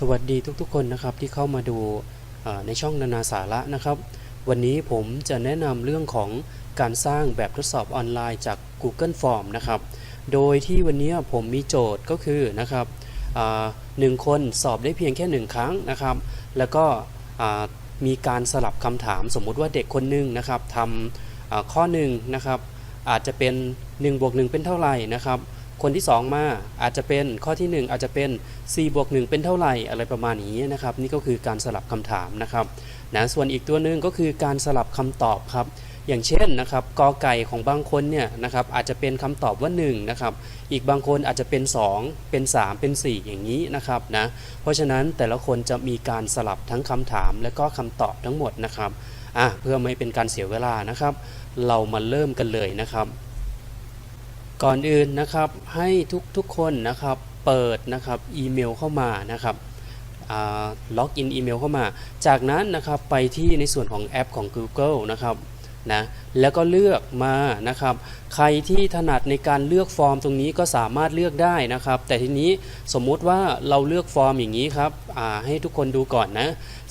สวัสดีทุกๆคนนะครับที่เข้ามาดูในช่องนานาสาระนะครับ วันนี้ผมจะแนะนำเรื่องของการสร้างแบบทดสอบออนไลน์จาก Google Form นะครับ โดยที่วันนี้ผมมีโจทย์ก็คือนะครับหนึ่งคนสอบได้เพียงแค่หนึ่งครั้งนะครับ แล้วก็มีการสลับคำถามสมมุติว่าเด็กคนหนึ่งนะครับทำข้อหนึ่งนะครับอาจจะเป็น1บวก1เป็นเท่าไหร่นะครับ คนที่ 2 มาอาจจะเป็นข้อที่ 1 อาจจะเป็น 4 บวก 1 เป็นเท่าไหร่อะไรประมาณนี้นะครับ นี่ก็คือการสลับคำถามนะครับนะส่วนอีกตัวหนึ่งก็คือการสลับคำตอบครับ อย่างเช่นนะครับกอไก่ของบางคนเนี่ยนะครับอาจจะเป็นคำตอบว่า1นะครับอีกบางคนอาจจะเป็น 2 เป็น 3 เป็น 4 อย่างนี้นะครับนะเพราะฉะนั้นแต่ละคนจะมีการสลับทั้งคำถามและก็คำตอบทั้งหมดนะครับอะเพื่อไม่เป็นการเสียเวลานะครับ เรามาเริ่มกันเลยนะครับ ก่อนอื่นนะครับให้ทุกทุกคนนะครับเปิดนะครับอีเมลเข้ามานะครับล็อกอินอีเมลเข้ามา จากนั้นนะครับไปที่ในส่วนของแอปของ Google นะครับ นะแล้วก็เลือกมานะครับ ใครที่ถนัดในการเลือกฟอร์มตรงนี้ก็สามารถเลือกได้นะครับ แต่ทีนี้สมมุติว่าเราเลือกฟอร์มอย่างนี้ครับให้ทุกคนดูก่อนนะ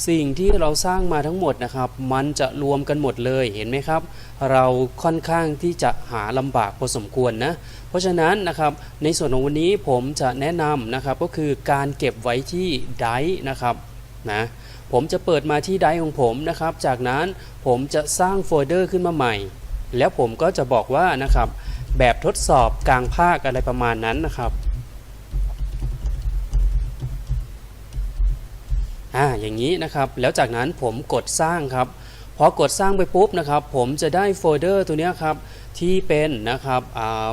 สิ่งที่เราสร้างมาทั้งหมดนะครับ มันจะรวมกันหมดเลยเห็นไหมครับ เราค่อนข้างที่จะหาลำบากพอสมควรนะเพราะฉะนั้นนะครับในส่วนของวันนี้ผมจะแนะนำนะครับก็คือการเก็บไว้ที่ไดนะครับนะ ผมจะเปิดมาที่ไดร์ของผมนะครับ จากนั้นผมจะสร้างโฟลเดอร์ขึ้นมาใหม่ แล้วผมก็จะบอกว่านะครับ แบบทดสอบกลางภาคอะไรประมาณนั้นนะครับอ่าอย่างนี้นะครับ แล้วจากนั้นผมกดสร้างครับ พอกดสร้างไปปุ๊บนะครับ ผมจะได้โฟลเดอร์ตัวนี้ครับที่เป็นนะครับ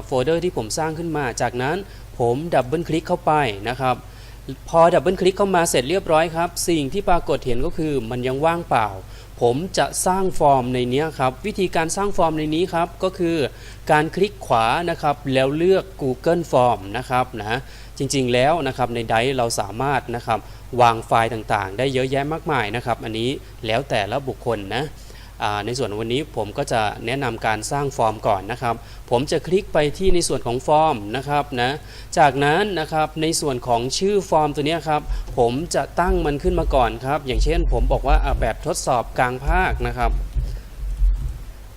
โฟลเดอร์ที่ผมสร้างขึ้นมา จากนั้นผมดับเบิลคลิกเข้าไปนะครับ พอดับเบิลคลิกเข้ามาเสร็จเรียบร้อยครับ สิ่งที่ปรากฏเห็นก็คือมันยังว่างเปล่า ผมจะสร้างฟอร์มในนี้ครับ วิธีการสร้างฟอร์มในนี้ครับ ก็คือการคลิกขวานะครับ แล้วเลือก Google Form นะครับนะจริงๆแล้วนะครับในไดร์เราสามารถนะครับวางไฟล์ต่างๆ ได้เยอะแยะมากมายนะครับ อันนี้แล้วแต่ละบุคคลนะ ในส่วนวันนี้ผมก็จะแนะนำการสร้างฟอร์มก่อนนะครับ ผมจะคลิกไปที่ในส่วนของฟอร์มนะครับนะจากนั้นนะครับในส่วนของชื่อฟอร์มตัวนี้ครับผมจะตั้งมันขึ้นมาก่อนครับ อย่างเช่นผมบอกว่าแบบทดสอบกลางภาคนะครับ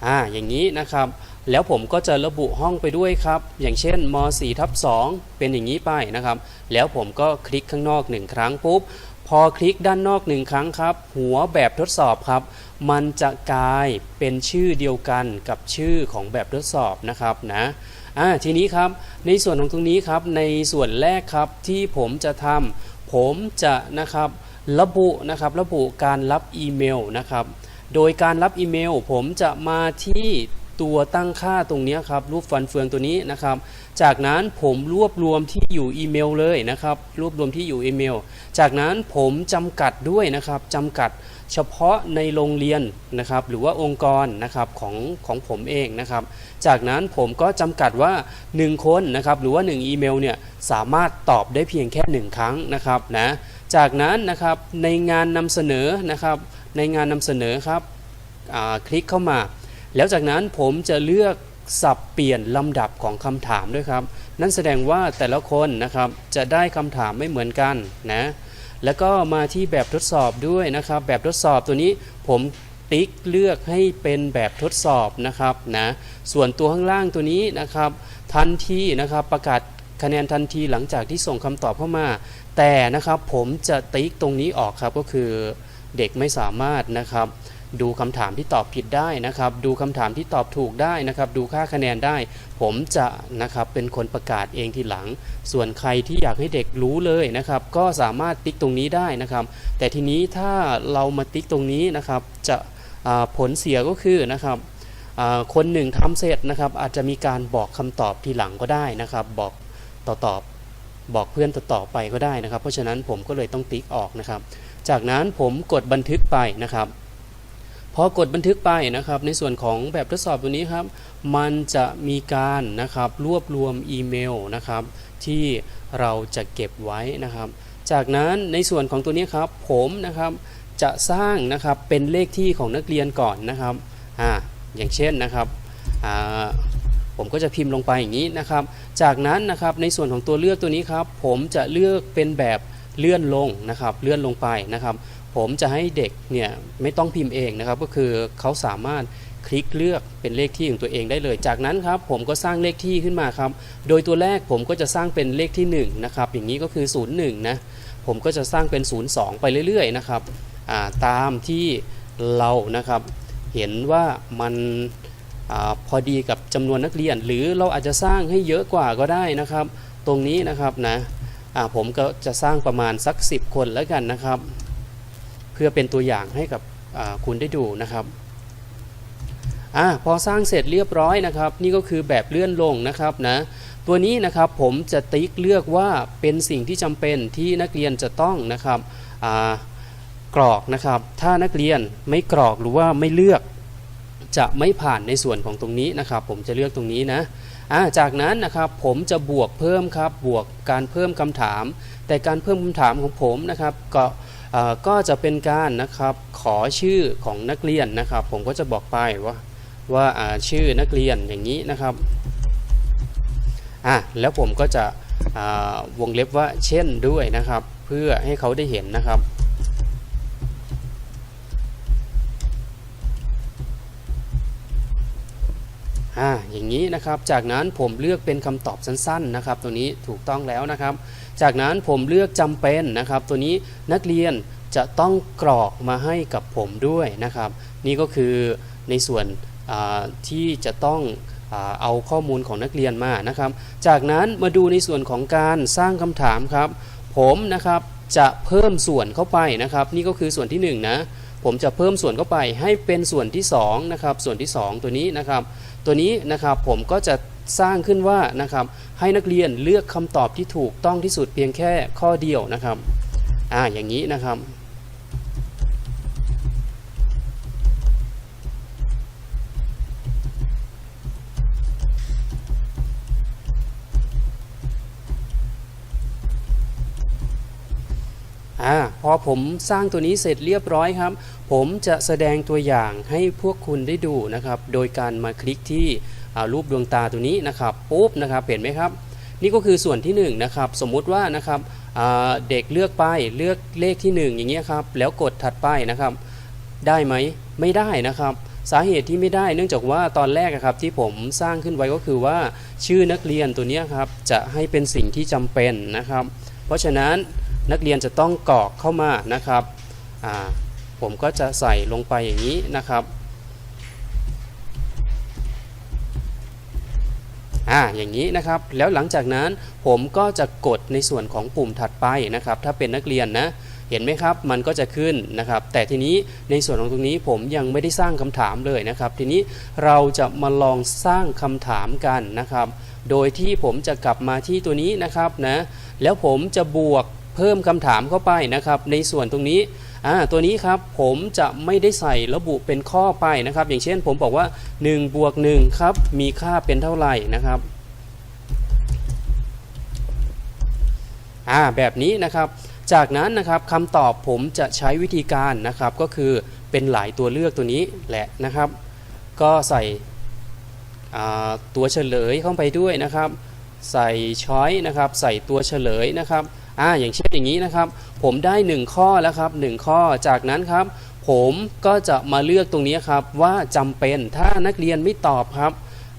อ่าอย่างนี้นะครับแล้วผมก็จะระบุห้องไปด้วยครับ อย่างเช่นม 4 ทับ2เป็นอย่างนี้ไปนะครับ แล้วผมก็คลิกข้างนอก 1 ครั้งปุ๊บ พอคลิกด้านนอก1ครั้งครับ หัวแบบทดสอบครับ มันจะกลายเป็นชื่อเดียวกันกับชื่อของแบบทดสอบนะครับนะอ่าทีนี้ครับในส่วนของตรงนี้ครับในส่วนแรกครับที่ผมจะทำผมจะนะครับระบุนะครับระบุการรับอีเมลนะครับโดยการรับอีเมล ผมจะมาที่ ตัวตั้งค่าตรงนี้ครับรูปฟันเฟืองตัวนี้นะครับ จากนั้นผมรวบรวมที่อยู่อีเมลเลยนะครับ รวบรวมที่อยู่อีเมล จากนั้นผมจำกัดด้วยนะครับจำกัดเฉพาะในโรงเรียนนะครับ หรือว่าองค์กรนะครับของของผมเองนะครับ จากนั้นผมก็จำกัดว่า 1 คนนะครับ หรือว่า 1 อีเมลเนี่ยสามารถตอบได้เพียงแค่ 1 ครั้งนะครับนะจากนั้นนะครับในงานนำเสนอนะครับ ในงานนำเสนอครับคลิกเข้ามา แล้วจากนั้นผมจะเลือกสับเปลี่ยนลำดับของคำถามด้วยครับ นั่นแสดงว่าแต่ละคนนะครับจะได้คำถามไม่เหมือนกันนะแล้วก็มาที่แบบทดสอบด้วยนะครับ แบบทดสอบตัวนี้ผมติ๊กเลือกให้เป็นแบบทดสอบนะครับนะส่วนตัวข้างล่างตัวนี้นะครับ ทันทีนะครับประกาศคะแนนทันทีหลังจากที่ส่งคำตอบเข้ามา แต่นะครับผมจะติ๊กตรงนี้ออกครับก็คือเด็กไม่สามารถนะครับ ดูคำถามที่ตอบผิดได้นะครับ ดูคำถามที่ตอบถูกได้นะครับ ดูค่าคะแนนได้ ผมจะนะครับเป็นคนประกาศเองทีหลัง ส่วนใครที่อยากให้เด็กรู้เลยนะครับ ก็สามารถติ๊กตรงนี้ได้นะครับ แต่ทีนี้ถ้าเรามาติ๊กตรงนี้นะครับ จะผลเสียก็คือนะครับคนหนึ่งทำเสร็จนะครับ อาจจะมีการบอกคำตอบทีหลังก็ได้นะครับ บอกต่อตอบบอกเพื่อนต่อๆไปก็ได้นะครับ เพราะฉะนั้นผมก็เลยต้องติ๊กออกนะครับ จากนั้นผมกดบันทึกไปนะครับ พอกดบันทึกไปนะครับ ในส่วนของแบบทดสอบตัวนี้ครับ มันจะมีการนะครับรวบรวมอีเมลนะครับที่เราจะเก็บไว้นะครับ จากนั้นในส่วนของตัวนี้ครับ ผมนะครับจะสร้างนะครับเป็นเลขที่ของนักเรียนก่อนนะครับอ่าอย่างเช่นนะครับอ่าผมก็จะพิมพ์ลงไปอย่างนี้นะครับ จากนั้นนะครับในส่วนของตัวเลือกตัวนี้ครับ ผมจะเลือกเป็นแบบเลื่อนลงนะครับ เลื่อนลงไปนะครับ ผมจะให้เด็กเนี่ยไม่ต้องพิมพ์เองนะครับ ก็คือเขาสามารถคลิกเลือกเป็นเลขที่ของตัวเองได้เลย จากนั้นครับผมก็สร้างเลขที่ขึ้นมาครับ โดยตัวแรกผมก็จะสร้างเป็นเลขที่1นะครับอย่างนี้ก็คือ 01นะผมก็จะสร้างเป็น 02 ไปเรื่อยๆนะครับาตามที่เรานะครับเห็นว่ามันอพอดีกับจำนวนนักเรียน หรือเราอาจจะสร้างให้เยอะกว่าก็ได้นะครับ ตรงนี้นะครับนะผมก็จะสร้างประมาณสัก 10 คนแล้วกันนะครับ เพื่อเป็นตัวอย่างให้กับคุณได้ดูนะครับอพอสร้างเสร็จเรียบร้อยนะครับ นี่ก็คือแบบเลื่อนลงนะครับนะตัวนี้นะครับผมจะติ๊กเลือกว่าเป็นสิ่งที่จำเป็นที่นักเรียนจะต้องนะครับกรอกนะครับ ถ้านักเรียนไม่กรอกหรือว่าไม่เลือก จะไม่ผ่านในส่วนของตรงนี้นะครับ ผมจะเลือกตรงนี้นะาจากนั้นนะครับผมจะบวกเพิ่มครับบวกการเพิ่มคำถาม แต่การเพิ่มคำถามของผมนะครับก็ ก็จะเป็นการนะครับขอชื่อของนักเรียนนะครับ ผมก็จะบอกไปว่าว่าชื่อนักเรียนอย่างนี้นะครับอะแล้วผมก็จะวงเล็บว่าเช่นด้วยนะครับ เพื่อให้เขาได้เห็นนะครับ อ่าอย่างนี้นะครับ จากนั้นผมเลือกเป็นคำตอบสั้นๆนะครับ ตัวนี้ถูกต้องแล้วนะครับ จากนั้นผมเลือกจำเป็นนะครับ ตัวนี้นักเรียนจะต้องกรอกมาให้กับผมด้วยนะครับ นี่ก็คือในส่วนที่จะต้องเอาข้อมูลของนักเรียนมานะครับ จากนั้นมาดูในส่วนของการสร้างคำถามครับ ผมนะครับจะเพิ่มส่วนเข้าไปนะครับ นี่ก็คือส่วนที่หนึ่งนะผมจะเพิ่มส่วนเข้าไปให้เป็นส่วนที่สองนะครับส่วนที่สองตัวนี้นะครับ ตัวนี้นะครับผมก็จะสร้างขึ้นว่านะครับให้นักเรียนเลือกคำตอบที่ถูกต้องที่สุดเพียงแค่ข้อเดียวนะครับอ่าอย่างนี้นะครับอ่าพอผมสร้างตัวนี้เสร็จเรียบร้อยครับ ผมจะแสดงตัวอย่างให้พวกคุณได้ดูนะครับ โดยการมาคลิกที่รูปดวงตาตัวนี้นะครับปุ๊บนะครับเห็นไหมครับ นี่ก็คือส่วนที่1นะครับสมมุติว่านะครับเด็กเลือกไปเลือกเลขที่ 1 อย่างเงี้ยครับแล้วกดถัดไปนะครับ ได้ไหมไม่ได้นะครับ สาเหตุที่ไม่ได้เนื่องจากว่าตอนแรกอะครับที่ผมสร้างขึ้นไว้ก็คือว่าชื่อนักเรียนตัวเนี้ยครับจะให้เป็นสิ่งที่จำเป็นนะครับ เพราะฉะนั้นนักเรียนจะต้องกรอกเข้ามานะครับ ผมก็จะใส่ลงไปอย่างนี้นะครับอ่าอย่างนี้นะครับแล้วหลังจากนั้นผมก็จะกดในส่วนของปุ่มถัดไปนะครับ ถ้าเป็นนักเรียนนะเห็นไหมครับมันก็จะขึ้นนะครับ แต่ทีนี้ในส่วนของตรงนี้ผมยังไม่ได้สร้างคำถามเลยนะครับ ทีนี้เราจะมาลองสร้างคำถามกันนะครับ โดยที่ผมจะกลับมาที่ตัวนี้นะครับนะแล้วผมจะบวกเพิ่มคำถามเข้าไปนะครับ ในส่วนตรงนี้ อ่าตัวนี้ครับผมจะไม่ได้ใส่ระบุเป็นข้อไปนะครับ อย่างเช่นผมบอกว่า1บวก1ครับมีค่าเป็นเท่าไหร่นะครับอ่าแบบนี้นะครับ จากนั้นนะครับคำตอบผมจะใช้วิธีการนะครับ ก็คือเป็นหลายตัวเลือกตัวนี้แหละนะครับ ก็ใส่ตัวเฉลยเข้าไปด้วยนะครับ ใส่ช้อยนะครับ ใส่ตัวเฉลยนะครับ อ่าอย่างเช่นอย่างนี้นะครับ ผมได้ 1 ข้อแล้วครับ 1 ข้อจากนั้นครับ ผมก็จะมาเลือกตรงนี้ครับว่าจำเป็นถ้านักเรียนไม่ตอบครับ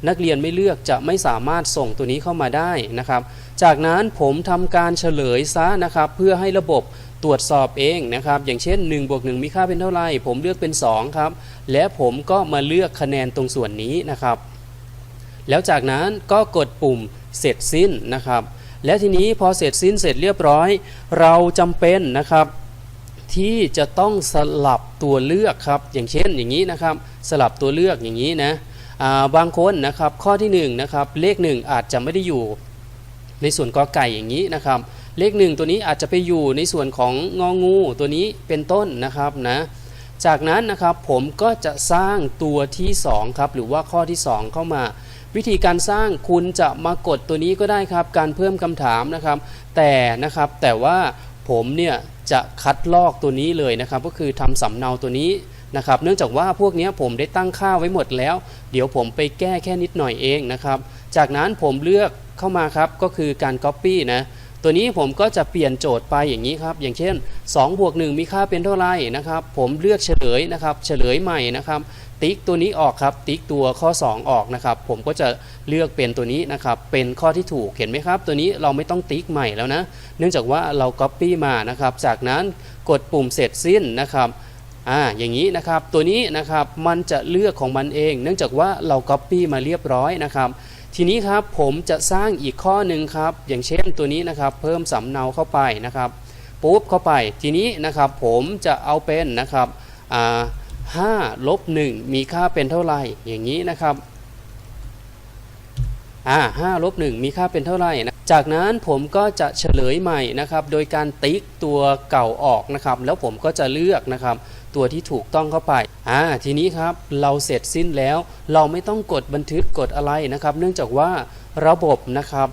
นักเรียนไม่เลือกจะไม่สามารถส่งตัวนี้เข้ามาได้นะครับ จากนั้นผมทำการเฉลยซะนะครับ เพื่อให้ระบบตรวจสอบเองนะครับ อย่างเช่น1บวก1มีค่าเป็นเท่าไหร่ผมเลือกเป็น 2 ครับ และผมก็มาเลือกคะแนนตรงส่วนนี้นะครับ แล้วจากนั้นก็กดปุ่มเสร็จสิ้นนะครับ แล้วทีนี้พอเสร็จสิ้นเสร็จเรียบร้อย เราจำเป็นนะครับที่จะต้องสลับตัวเลือกครับ อย่างเช่นอย่างนี้นะครับ สลับตัวเลือกอย่างนี้นะาบางคนนะครับข้อที่1นะครับเลข 1 อาจจะไม่ได้อยู่ ในส่วนกอไก่อย่างนี้นะครับ เลข 1 ตัวนี้อาจจะไปอยู่ในส่วนของงองูตัวนี้เป็นต้นนะครับนะจากนั้นนะครับผมก็จะสร้างตัวที่2ครับหรือว่าข้อที่ 2 เข้ามา วิธีการสร้างคุณจะมากดตัวนี้ก็ได้ครับ การเพิ่มคำถามนะครับ แต่นะครับแต่ว่าผมเนี่ยจะคัดลอกตัวนี้เลยนะครับ ก็คือทำสำเนาตัวนี้นะครับ เนื่องจากว่าพวกนี้ผมได้ตั้งค่าไว้หมดแล้ว เดี๋ยวผมไปแก้แค่นิดหน่อยเองนะครับ จากนั้นผมเลือกเข้ามาครับก็คือการ Copy นะตัวนี้ผมก็จะเปลี่ยนโจทย์ไปอย่างนี้ครับ อย่างเช่น2บวก1มีค่าเป็นเท่าไหร่นะครับ ผมเลือกเฉลยนะครับ เฉลยใหม่นะครับ ติ๊กตัวนี้ออกครับ ติ๊กตัวข้อ 2 ออกนะครับ ผมก็จะเลือกเป็นตัวนี้นะครับ เป็นข้อที่ถูกเห็นไหมครับ ตัวนี้เราไม่ต้องติ๊กใหม่แล้วนะ เนื่องจากว่าเรา Copy มานะครับ จากนั้นกดปุ่มเสร็จสิ้นนะครับอ่าอย่างนี้นะครับ ตัวนี้นะครับมันจะเลือกของมันเอง เนื่องจากว่าเรา Copy มาเรียบร้อยนะครับ ทีนี้ครับผมจะสร้างอีกข้อหนึ่งครับ อย่างเช่นตัวนี้นะครับ เพิ่มสำเนาเข้าไปนะครับ ปุ๊บเข้าไป ทีนี้นะครับผมจะเอาเป็นนะครับอ่า ห้าลบหนึ่งมีค่าเป็นเท่าไหร่อย่างนี้นะครับอ่าห้าลบหนึ่งมีค่าเป็นเท่าไหร่นะจากนั้นผมก็จะเฉลยใหม่นะครับ โดยการติ๊กตัวเก่าออกนะครับ แล้วผมก็จะเลือกนะครับ ตัวที่ถูกต้องเข้าไปอ่าทีนี้ครับเราเสร็จสิ้นแล้ว เราไม่ต้องกดบันทึกกดอะไรนะครับ เนื่องจากว่าระบบนะครับ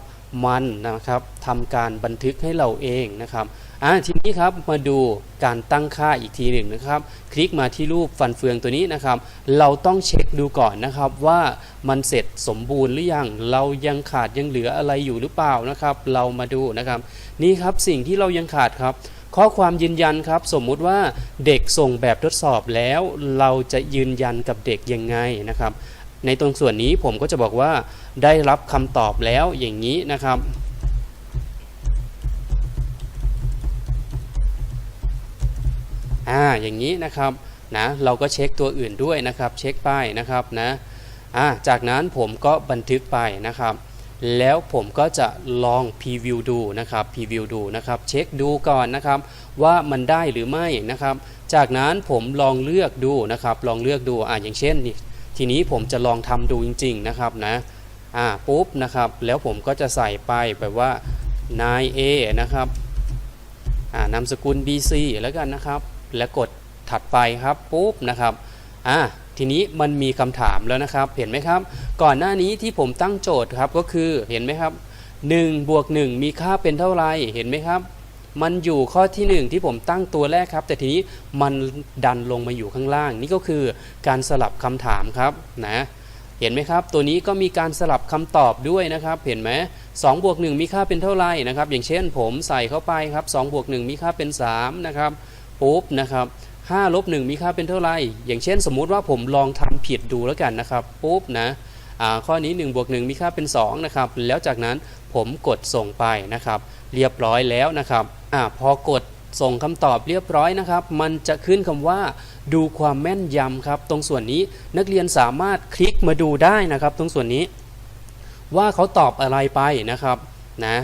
มันนะครับทำการบันทึกให้เราเองนะครับอ่าทีนี้ครับมาดูการตั้งค่าอีกทีหนึ่งนะครับ คลิกมาที่รูปฟันเฟืองตัวนี้นะครับ เราต้องเช็คดูก่อนนะครับว่ามันเสร็จสมบูรณ์หรือยังเรายังขาดยังเหลืออะไรอยู่หรือเปล่านะครับ เรามาดูนะครับ นี่ครับสิ่งที่เรายังขาดครับ ข้อความยืนยันครับ สมมุติว่าเด็กส่งแบบทดสอบแล้ว เราจะยืนยันกับเด็กยังไงนะครับ ในตรงส่วนนี้ผมก็จะบอกว่าได้รับคำตอบแล้วอย่างนี้นะครับ อ่าอย่างนี้นะครับนะเราก็เช็คตัวอื่นด้วยนะครับ เช็คป้ายนะครับนะอ่าจากนั้นผมก็บันทึกไปนะครับ แล้วผมก็จะลองพรีวิวดูนะครับพรีวิวดูนะครับ เช็คดูก่อนนะครับ ว่ามันได้หรือไม่นะครับ จากนั้นผมลองเลือกดูนะครับ ลองเลือกดูอ่าอย่างเช่นนี่ ทีนี้ผมจะลองทำดูจริง ๆนะครับนะอ่าปุ๊บนะครับ แล้วผมก็จะใส่ไปแบบว่านาย A นะครับอ่านามสกุล BC แล้วกันนะครับ แล้วกดถัดไปครับปุ๊บนะครับอ่าทีนี้มันมีคำถามแล้วนะครับ เห็นไหมครับ ก่อนหน้านี้ที่ผมตั้งโจทย์ครับก็คือเห็นไหมครับ1บวก1มีค่าเป็นเท่าไหร่เห็นไหมครับ มันอยู่ข้อที่ 1 ที่ผมตั้งตัวแรกครับ แต่ทีนี้มันดันลงมาอยู่ข้างล่าง นี่ก็คือการสลับคำถามครับนะเห็นไหมครับ ตัวนี้ก็มีการสลับคำตอบด้วยนะครับ เห็นไหม2บวก1มีค่าเป็นเท่าไหร่นะครับ อย่างเช่นผมใส่เข้าไปครับ2บวก1มีค่าเป็น3นะครับปุ๊บนะครับ5ลบ1มีค่าเป็นเท่าไหร่ อย่างเช่นสมมุติว่าผมลองทำผิดดูแล้วกันนะครับปุ๊บนะ ข้อนี้1บวก1มีค่าเป็น2นะครับแล้วจากนั้นผมกดส่งไปนะครับ เรียบร้อยแล้วนะครับอ่าพอกดส่งคำตอบเรียบร้อยนะครับ มันจะขึ้นคำว่าดูความแม่นยำครับ ตรงส่วนนี้นักเรียนสามารถคลิกมาดูได้นะครับ ตรงส่วนนี้ ว่าเขาตอบอะไรไปนะครับนะ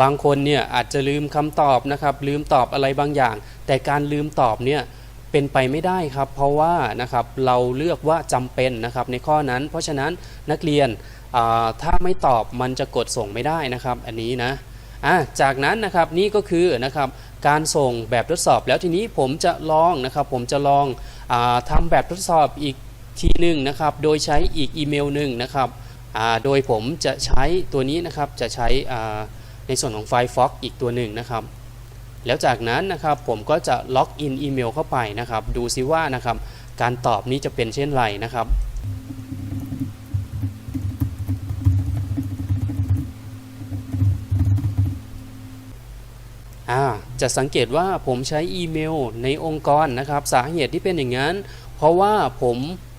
บางคนเนี่ยอาจจะลืมคำตอบนะครับ ลืมตอบอะไรบางอย่าง แต่การลืมตอบเนี่ย เป็นไปไม่ได้ครับ เพราะว่านะครับเราเลือกว่าจำเป็นนะครับในข้อนั้น เพราะฉะนั้นนักเรียนถ้าไม่ตอบมันจะกดส่งไม่ได้นะครับ อันนี้นะะจากนั้นนะครับนี่ก็คือนะครับการส่งแบบทดสอบแล้วทีนี้ผมจะลองนะครับ ผมจะลองอาทำแบบทดสอบอีกทีหนึ่งนะครับ โดยใช้อีกอีเมลหนึ่งนะครับโดยผมจะใช้ตัวนี้นะครับจะใช้ในส่วนของไฟล์ Fox อีกตัวหนึ่งนะครับ แล้วจากนั้นนะครับผมก็จะล็อกอินอีเมลเข้าไปนะครับ ดูซิว่านะครับการตอบนี้จะเป็นเช่นไรนะครับจะสังเกตว่าผมใช้อีเมลในองค์กรนะครับ สาเหตุที่เป็นอย่างนั้น เพราะว่าผม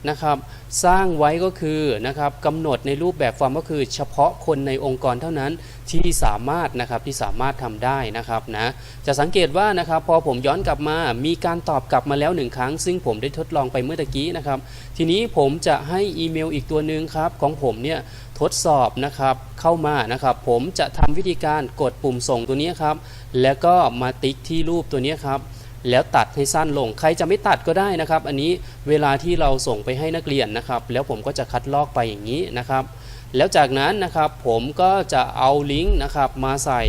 นะครับ สร้างไว้ก็คือนะครับกำหนดในรูปแบบฟอร์มก็คือเฉพาะคนในองค์กรเท่านั้นที่สามารถนะครับที่สามารถทำได้นะครับนะจะสังเกตว่านะครับพอผมย้อนกลับมามีการตอบกลับมาแล้วหนึ่งครั้ง ซึ่งผมได้ทดลองไปเมื่อตะกี้นะครับ ทีนี้ผมจะให้อีเมลอีกตัวหนึ่งครับ ของผมเนี่ยทดสอบนะครับเข้ามานะครับ ผมจะทำวิธีการกดปุ่มส่งตัวนี้ครับ แล้วก็มาติ๊กที่รูปตัวนี้ครับ แล้วตัดให้สั้นลง ใครจะไม่ตัดก็ได้นะครับ อันนี้เวลาที่เราส่งไปให้นักเรียนนะครับ แล้วผมก็จะคัดลอกไปอย่างนี้นะครับ แล้วจากนั้นนะครับผมก็จะเอาลิงก์นะครับมาใส่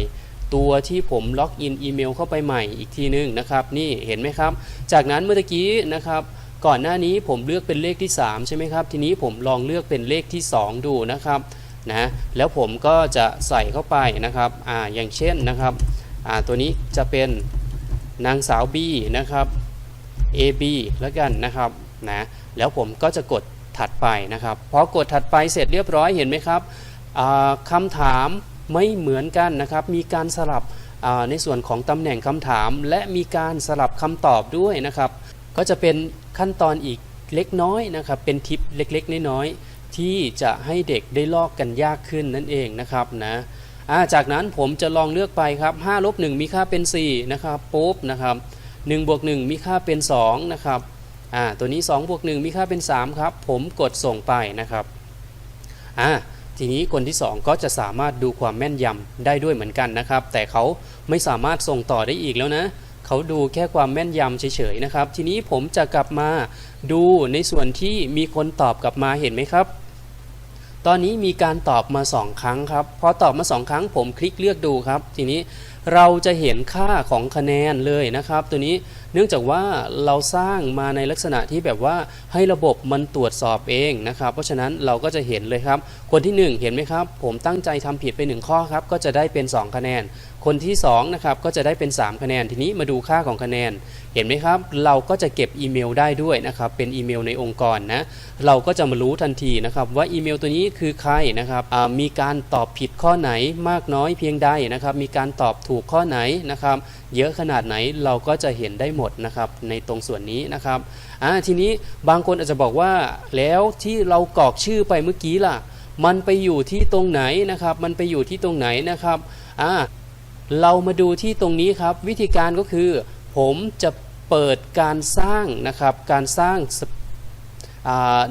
ตัวที่ผมล็อกอินอีเมลเข้าไปใหม่อีกทีนึงนะครับนี่เห็นไหมครับ จากนั้นเมื่อกี้นะครับก่อนหน้านี้ผมเลือกเป็นเลขที่ 3 ใช่ไหมครับ ทีนี้ผมลองเลือกเป็นเลขที่ 2 ดูนะครับนะแล้วผมก็จะใส่เข้าไปนะครับอ่าอย่างเช่นนะครับอ่าตัวนี้จะเป็น นางสาว B นะครับ AB แล้วกันนะครับนะแล้วผมก็จะกดถัดไปนะครับพอกดถัดไปเสร็จเรียบร้อยเห็นไหมครับคำถามไม่เหมือนกันนะครับ มีการสลับในส่วนของตำแหน่งคำถาม และมีการสลับคำตอบด้วยนะครับ ก็จะเป็นขั้นตอนอีกเล็กน้อยนะครับ เป็นทิปเล็กๆ น้อยๆที่จะให้เด็กได้ลอกกันยากขึ้นนั่นเองนะครับนะ จากนั้นผมจะลองเลือกไปครับ5ลบ1มีค่าเป็น 4 นะครับปุ๊บนะครับ1บวก1มีค่าเป็น 2 นะครับตัวนี้2บวก1มีค่าเป็น 3 ครับ ผมกดส่งไปนะครับทีนี้คนที่ 2 ก็จะสามารถดูความแม่นยำได้ด้วยเหมือนกันนะครับ แต่เขาไม่สามารถส่งต่อได้อีกแล้วนะเขาดูแค่ความแม่นยำเฉยๆนะครับ ทีนี้ผมจะกลับมาดูในส่วนที่มีคนตอบกลับมาเห็นไหมครับ ตอนนี้มีการตอบมา2ครั้งครับพอตอบมา2ครั้งผมคลิกเลือกดูครับ ทีนี้เราจะเห็นค่าของคะแนนเลยนะครับ ตัวนี้ เนื่องจากว่าเราสร้างมาในลักษณะที่แบบว่าให้ระบบมันตรวจสอบเองนะครับ เพราะฉะนั้นเราก็จะเห็นเลยครับ คนที่ 1 เห็นไหมครับ ผมตั้งใจทำผิดไป 1 ข้อครับ ก็จะได้เป็น 2 คะแนน คนที่2นะครับก็จะได้เป็น 3 คะแนน ทีนี้มาดูค่าของคะแนน เห็นไหมครับ เราก็จะเก็บอีเมลได้ด้วยนะครับ เป็นอีเมลในองค์กรนะ เราก็จะมารู้ทันทีนะครับว่าอีเมลตัวนี้คือใครนะครับมีการตอบผิดข้อไหนมากน้อยเพียงใดนะครับ มีการตอบถูกข้อไหนนะครับ เยอะขนาดไหนเราก็จะเห็นได้หมดนะครับในตรงส่วนนี้นะครับอ่าทีนี้บางคนอาจจะบอกว่าแล้วที่เรากรอกชื่อไปเมื่อกี้ล่ะ มันไปอยู่ที่ตรงไหนนะครับ มันไปอยู่ที่ตรงไหนนะครับอ่าเรามาดูที่ตรงนี้ครับ วิธีการก็คือ ผมจะเปิดการสร้างนะครับการสร้าง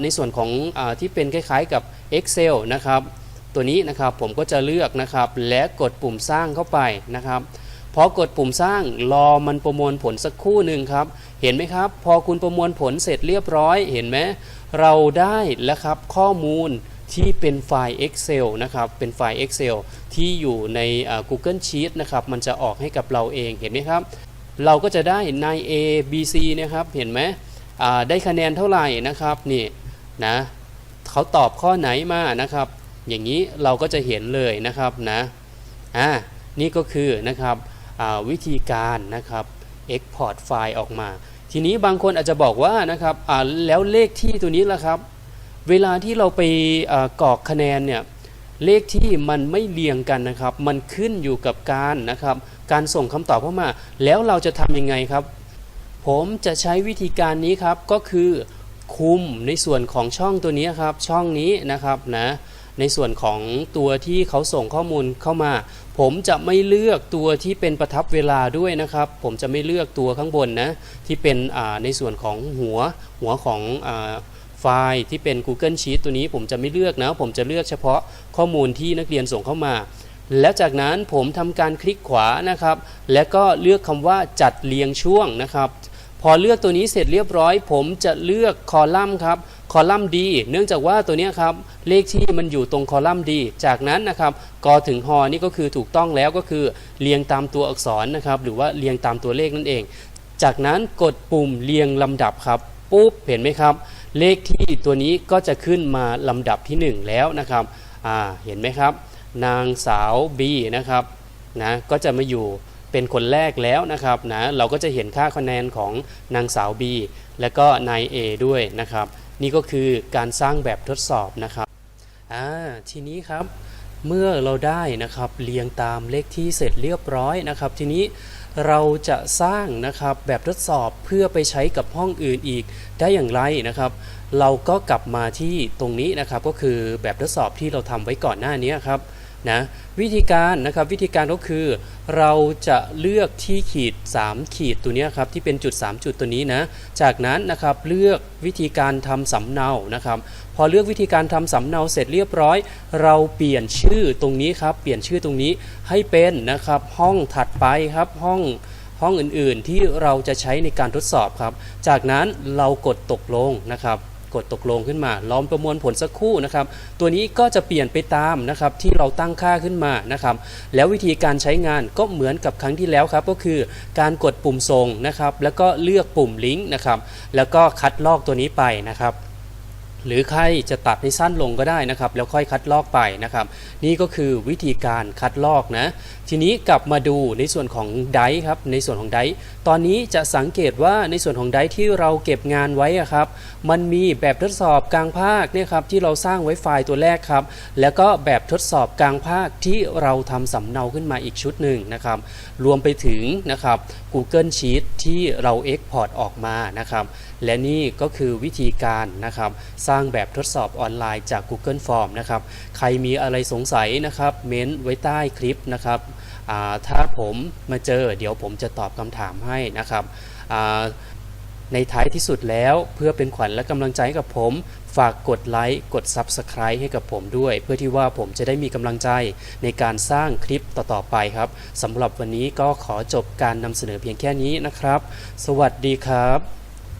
ในส่วนของอที่เป็นคล้ายๆกับ Excel นะครับ ตัวนี้นะครับผมก็จะเลือกนะครับและกดปุ่มสร้างเข้าไปนะครับ พอกดปุ่มสร้างรอมันประมวลผลสักครู่หนึ่งครับ เห็นไหมครับ พอคุณประมวลผลเสร็จเรียบร้อย เห็นไหมเราได้แล้วครับข้อมูลที่เป็นไฟล์ Excel นะครับ เป็นไฟล์ Excel ที่อยู่ใน Google Sheet นะครับ มันจะออกให้กับเราเอง เห็นไหมครับ เราก็จะได้ใน A B C นะครับ เห็นไหมได้คะแนนเท่าไหร่นะครับ นี่นะ เขาตอบข้อไหนมานะครับ อย่างนี้เราก็จะเห็นเลยนะครับนะ อ่า นี่ก็คือนะครับ วิธีการนะครับ Export ไฟล์ออกมา ทีนี้บางคนอาจจะบอกว่านะครับอ่าแล้วเลขที่ตัวนี้ล่ะครับ เวลาที่เราไปกรอกคะแนนเนี่ยเลขที่มันไม่เรียงกันนะครับ มันขึ้นอยู่กับการนะครับ การส่งคำตอบเข้ามา แล้วเราจะทำยังไงครับ ผมจะใช้วิธีการนี้ครับ ก็คือคุมในส่วนของช่องตัวนี้ครับ ช่องนี้นะครับนะ ในส่วนของตัวที่เขาส่งข้อมูลเข้ามา ผมจะไม่เลือกตัวที่เป็นประทับเวลาด้วยนะครับ ผมจะไม่เลือกตัวข้างบนนะที่เป็นในส่วนของหัวหัวของอไฟล์ที่เป็น Google Sheet ตัวนี้ผมจะไม่เลือกนะ ผมจะเลือกเฉพาะข้อมูลที่นักเรียนส่งเข้ามา แล้วจากนั้นผมทำการคลิกขวานะครับ แล้วก็เลือกคำว่าจัดเรียงช่วงนะครับ พอเลือกตัวนี้เสร็จเรียบร้อย ผมจะเลือกคอลัมน์ครับ คอลัมน์ D เนื่องจากว่าตัวนี้ครับเลขที่มันอยู่ตรงคอลัมน์ D จากนั้นนะครับกอถึงฮอนี่ก็คือถูกต้องแล้วก็คือเรียงตามตัวอักษรนะครับหรือว่าเรียงตามตัวเลขนั่นเอง จากนั้นกดปุ่มเรียงลำดับครับปุ๊บเห็นไหมครับ เลขที่ตัวนี้ก็จะขึ้นมาลำดับที่ 1 แล้วนะครับอ่าเห็นไหมครับ นางสาว B นะครับนะก็จะมาอยู่เป็นคนแรกแล้วนะครับนะเราก็จะเห็นค่าคะแนนของนางสาว B และก็นาย A ด้วยนะครับ นี่ก็คือการสร้างแบบทดสอบนะครับอ่าทีนี้ครับเมื่อเราได้นะครับเรียงตามเลขที่เสร็จเรียบร้อยนะครับ ทีนี้เราจะสร้างนะครับแบบทดสอบเพื่อไปใช้กับห้องอื่นอีกได้อย่างไรนะครับ เราก็กลับมาที่ตรงนี้นะครับก็คือแบบทดสอบที่เราทำไว้ก่อนหน้านี้ครับ นะวิธีการนะครับวิธีการก็คือเราจะเลือกที่ขีด 3 ขีดตัวนี้ครับที่เป็นจุด 3 จุดตัวนี้นะจากนั้นนะครับเลือกวิธีการทำสำเนานะครับพอเลือกวิธีการทำสำเนาเสร็จเรียบร้อย เราเปลี่ยนชื่อตรงนี้ครับเปลี่ยนชื่อตรงนี้ให้เป็นนะครับห้องถัดไปครับห้องห้องอื่นๆที่เราจะใช้ในการทดสอบครับ จากนั้นเรากดตกลงนะครับ กดตกลงขึ้นมาล้อมประมวลผลสักครู่นะครับ ตัวนี้ก็จะเปลี่ยนไปตามนะครับที่เราตั้งค่าขึ้นมานะครับ แล้ววิธีการใช้งานก็เหมือนกับครั้งที่แล้วครับ ก็คือการกดปุ่มส่งนะครับ แล้วก็เลือกปุ่มลิงก์นะครับ แล้วก็คัดลอกตัวนี้ไปนะครับหรือใครจะตัดให้สั้นลงก็ได้นะครับ แล้วค่อยคัดลอกไปนะครับ นี่ก็คือวิธีการคัดลอกนะ ทีนี้กลับมาดูในส่วนของไดครับในส่วนของไดตอนนี้จะสังเกตว่าในส่วนของไดที่เราเก็บงานไว้ครับ มันมีแบบทดสอบกลางภาคเนี่ยครับที่เราสร้างไว้ไฟล์ตัวแรกครับ แล้วก็แบบทดสอบกลางภาคที่เราทำสำเนาขึ้นมาอีกชุดหนึ่งนะครับ รวมไปถึงนะครับ Google Sheet ที่เรา Export ออกมานะครับ และนี่ก็คือวิธีการนะครับ สร้างแบบทดสอบออนไลน์จาก Google Form นะครับ ใครมีอะไรสงสัยนะครับ เม้นไว้ใต้คลิปนะครับถ้าผมมาเจอเดี๋ยวผมจะตอบคำถามให้นะครับ ในท้ายที่สุดแล้วเพื่อเป็นขวัญและกำลังใจให้กับผม ฝากกดไลค์กด Subscribe ให้กับผมด้วย เพื่อที่ว่าผมจะได้มีกำลังใจในการสร้างคลิปต่อๆไปครับสำหรับวันนี้ก็ขอจบการนำเสนอเพียงแค่นี้นะครับ สวัสดีครับ